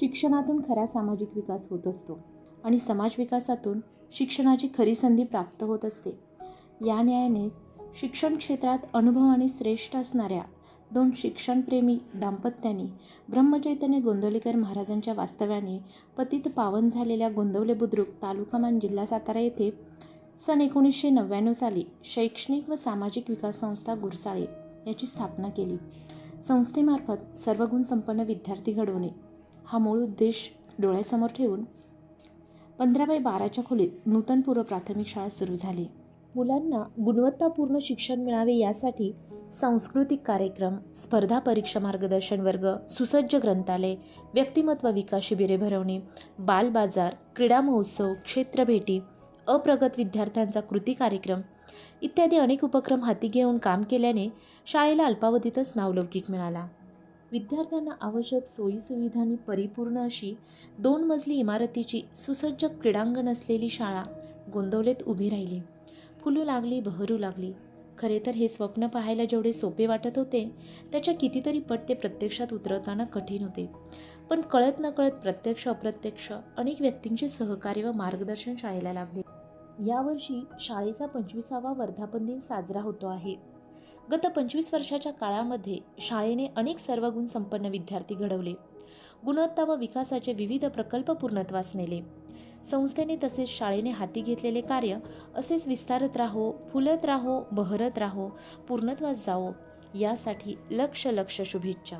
शिक्षणातून खरा सामाजिक विकास होत असतो आणि समाज विकासातून शिक्षणाची खरी संधी प्राप्त होत असते. या न्यायानेच शिक्षण क्षेत्रात अनुभवाने श्रेष्ठ असणाऱ्या दोन शिक्षणप्रेमी दाम्पत्यांनी ब्रह्मचैतन्य गोंदवलेकर महाराजांच्या वास्तव्याने पतित पावन झालेल्या गोंदवले बुद्रुक तालुकामान जिल्हा सातारा येथे सन एकोणीसशे नव्याण्णव साली शैक्षणिक व सामाजिक विकास संस्था गुरसाळे याची स्थापना केली. संस्थेमार्फत सर्वगुण संपन्न विद्यार्थी घडवणे. हा मूळ उद्देश डोळ्यासमोर ठेवून. पंधरा बाय बाराच्या खोलीत नूतनपूर्व प्राथमिक शाळा सुरू झाली. मुलांना गुणवत्तापूर्ण शिक्षण मिळावे यासाठी सांस्कृतिक कार्यक्रम स्पर्धा परीक्षा मार्गदर्शन वर्ग सुसज्ज ग्रंथालय व्यक्तिमत्व विकास शिबिरे भरवणे बालबाजार क्रीडा महोत्सव क्षेत्रभेटी अप्रगत विद्यार्थ्यांचा कृती कार्यक्रम इत्यादी अनेक उपक्रम हाती घेऊन काम केल्याने शाळेला अल्पावधीतच नावलौकिक मिळाला. विद्यार्थ्यांना आवश्यक सोयीसुविधांनी परिपूर्ण अशी दोन मजली इमारतीची सुसज्ज क्रीडांगण असलेली शाळा गोंदवलेत उभी राहिली. फुलू लागली बहरू लागली. खरे तर हे स्वप्न पाहायला जेवढे सोपे वाटत होते त्याच्या कितीतरी पट ते प्रत्यक्षात उतरवताना कठीण होते. पण कळत नकळत प्रत्यक्ष अप्रत्यक्ष अनेक व्यक्तींचे सहकार्य व मार्गदर्शन शाळेला लाभले यावर्षी शाळेचा पंचवीसावा वर्धापन दिन साजरा होतो आहे. गत पंचवीस वर्षाच्या काळामध्ये शाळेने अनेक सर्वगुण संपन्न विद्यार्थी घडवले. गुणवत्ता व विकासाचे विविध प्रकल्प पूर्णत्वास नेले. संस्थेने तसेच शाळेने हाती घेतलेले कार्य असेच विस्तारत राहो फुलत राहो बहरत राहो पूर्णत्वास जावो यासाठी लक्ष लक्ष शुभेच्छा.